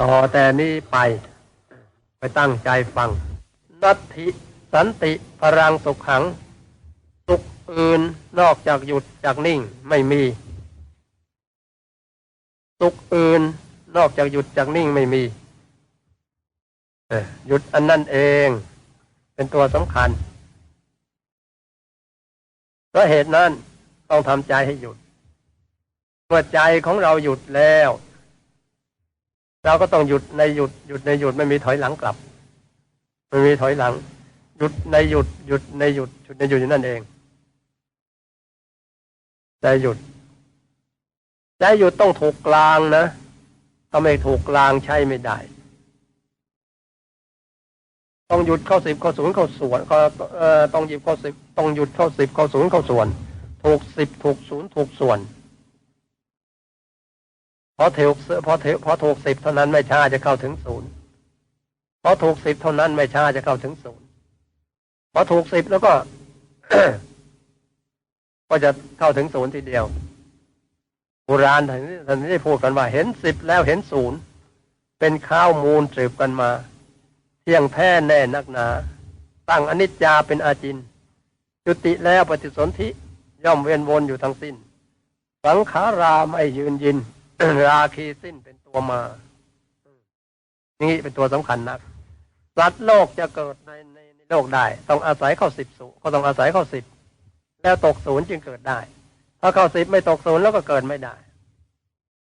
ต่อแต่นี้ไป ไปตั้งใจฟัง นัตถิสันติพรังสุขขัง สุขอื่นนอกจากหยุดจากนิ่งไม่มี สุขอื่นนอกจากหยุดจากนิ่งไม่มีหยุดอันนั่นเอง เป็นตัวสำคัญเพราะเหตุนั้นต้องทำใจให้หยุดเมื่อใจของเราหยุดแล้ว เราก็ต้องหยุดในหยุดหยุดในหยุดไม่มีถอยหลังกลับไม่มีถอยหลัง หยุดในหยุดหยุดในหยุดหยุดในหยุดอยู่นั่นเองใจหยุดใจหยุดต้องถูกกลางนะถ้าไม่ถูกกลางใช้ไม่ได้ ต้องหยุดเข้าสิบเข้าศูนย์เข้าส่วนก็เอ่อต้องหยิบเข้าสิบต้องหยุดเข้าสิบเข้าศูนย์เข้าส่วน ถูกสิบถูกศูนย์ถูกส่วน พอถูกพอถูกพอถูกสิบเท่านั้นไม่ช้าจะเข้าถึงศูนย์พอถูกสิบเท่านั้นไม่ช้าจะเข้าถึงศูนย์พอถูกสิบแล้วก็ ก็จะเข้าถึงศูนย์ทีเดียวโบราณท่านท่านได้พูดกันว่า เห็นสิบแล้วเห็นศูนย์เป็นข้าวมูลสืบกันมา เที่ยงแท้แน่นักหนา ตั้งอนิจจาเป็นอาจิน จุติแล้วปฏิสนธิย่อมเวียนวนอยู่ทั้งสิ้น สังขาราไม่ยืนยิน ราคีสิ้นเป็นตัวมานี่เป็นตัวสำคัญนักสัตว์โลกจะเกิดในในในโลกได้ ต้องอาศัยเข้าสิบสูก็ต้องอาศัยเข้าสิบแล้วตกศูนย์จึงเกิดได้ ถ้าเข้าสิบไม่ตกศูนย์แล้วก็เกิดไม่ได้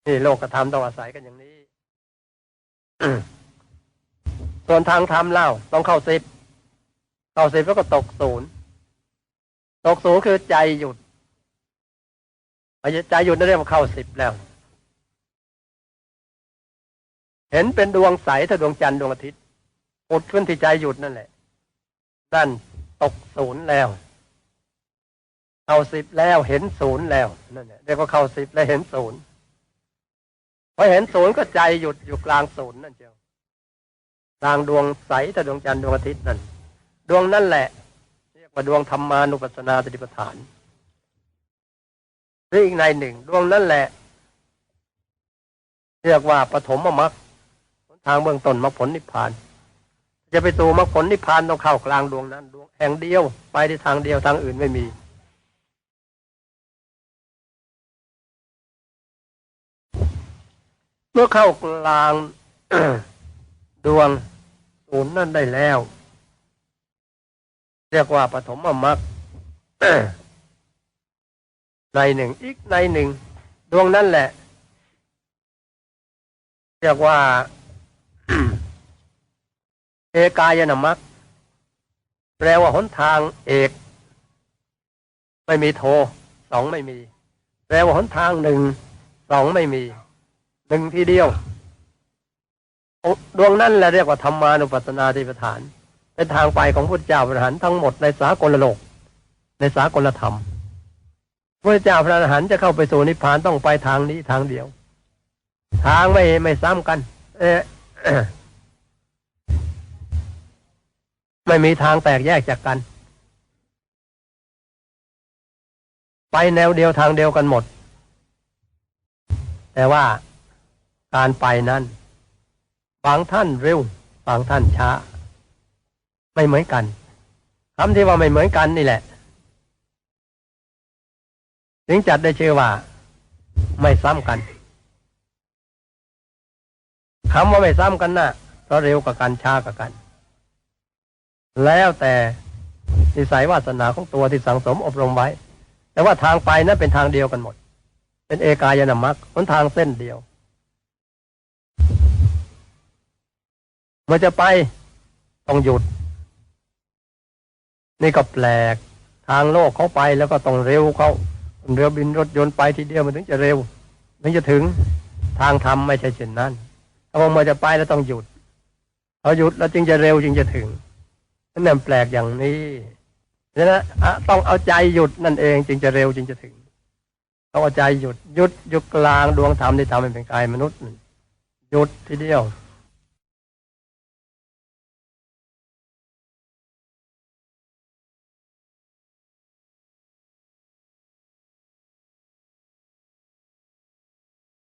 นี่โลกกระทำต้องอาศัยกันอย่างนี้ส่วนทางธรรมเล่าต้องเข้าสิบเข้าสิบแล้วก็ตกศูนย์ตกศูนย์คือใจหยุดใจหยุดนั่นเรียกว่าเข้าสิบแล้ว เห็นเป็นดวงใสถ้าดวงจันทร์ดวงอาทิตย์ปุดขึ้นที่ใจหยุดนั่นแหละนั่นตกศูนย์แล้วเข้าสิบแล้วเห็นศูนย์แล้วนั่นแหละเรียกว่าเข้าสิบแล้วเห็นศูนย์พอเห็นศูนย์ก็ใจหยุดอยู่กลางศูนย์นั่นเจียวกลางดวงใสถ้าดวงจันทร์ดวงอาทิตย์นั่นดวงนั่นแหละเรียกว่าดวงธรรมานุปัสสนาสติปัฏฐานหรืออีกในหนึ่ง ดวงนั่นแหละ เรียกว่าปฐมมรรค ทางเบื้องต้นมรรคผลนิพพาน จะไปสู่มรรคผลนิพพานต้องเข้ากลางดวงนั้นดวงแห่งเดียวไปในทางเดียวทางอื่นไม่มีเมื่อเข้ากลางดวงศูนย์นั่นได้แล้ว เรียกว่าปฐมมรรคในหนึ่งอีกในหนึ่ง ดวงนั่นแหละ เรียกว่า เอกายนามักแปลว่าหนทางเอก ไม่มีโทสองไม่มี แปลว่าหนทางหนึ่งสองไม่มีหนึ่งทีเดียวดวงนั่นแหละเรียกว่าธรรมานุปัสสนาธิปฐาน เป็นทางไปของพุทธเจ้าพระอรหันต์ทั้งหมดในสากลโลก ในสากลธรรมพระเจ้าพระอรหันต์จะเข้าไปสู่นิพพานต้องไปทางนี้ทางเดียว ทางไม่ไม่ซ้ำกัน เออ ไม่มีทางแตกแยกจากกัน ไปแนวเดียวทางเดียวกันหมด แต่ว่าการไปนั้น บางท่านเร็ว บางท่านช้า ไม่เหมือนกันคำที่ว่าไม่เหมือนกันนี่แหละถึงจัดได้ชื่อว่า ไม่ซ้ำกันคำว่าไม่ซ้ำกันนะ่ะเพราะเร็วกับกันช้ากับกัน แล้วแต่นิสัยวาสนาของตัวที่สังสมอบรมไว้ แต่ว่าทางไปนั้นเป็นทางเดียวกันหมด เป็นเอกายนามัคหนทางเส้นเดียวเมื่อจะไปต้องหยุด นี่ก็แปลก ทางโลกเขาไปแล้วก็ต้องเร็วเขาเรือบินรถยนต์ไปทีเดียวมันถึงจะเร็วถึงจะถึงทางธรรมไม่ใช่เช่นนั้นถ้าว่าเมื่อจะไปแล้วต้องหยุดพอหยุดแล้วจึงจะเร็วจึงจะถึง นั่นแปลกอย่างนี้ฉะนั้นอะต้องเอาใจหยุดนั่นเองจึงจะเร็วจึงจะถึงต้องเอาใจหยุดหยุดหยุดกลางดวงธรรมที่ทำให้เป็นกายมนุษย์หยุดทีเดียว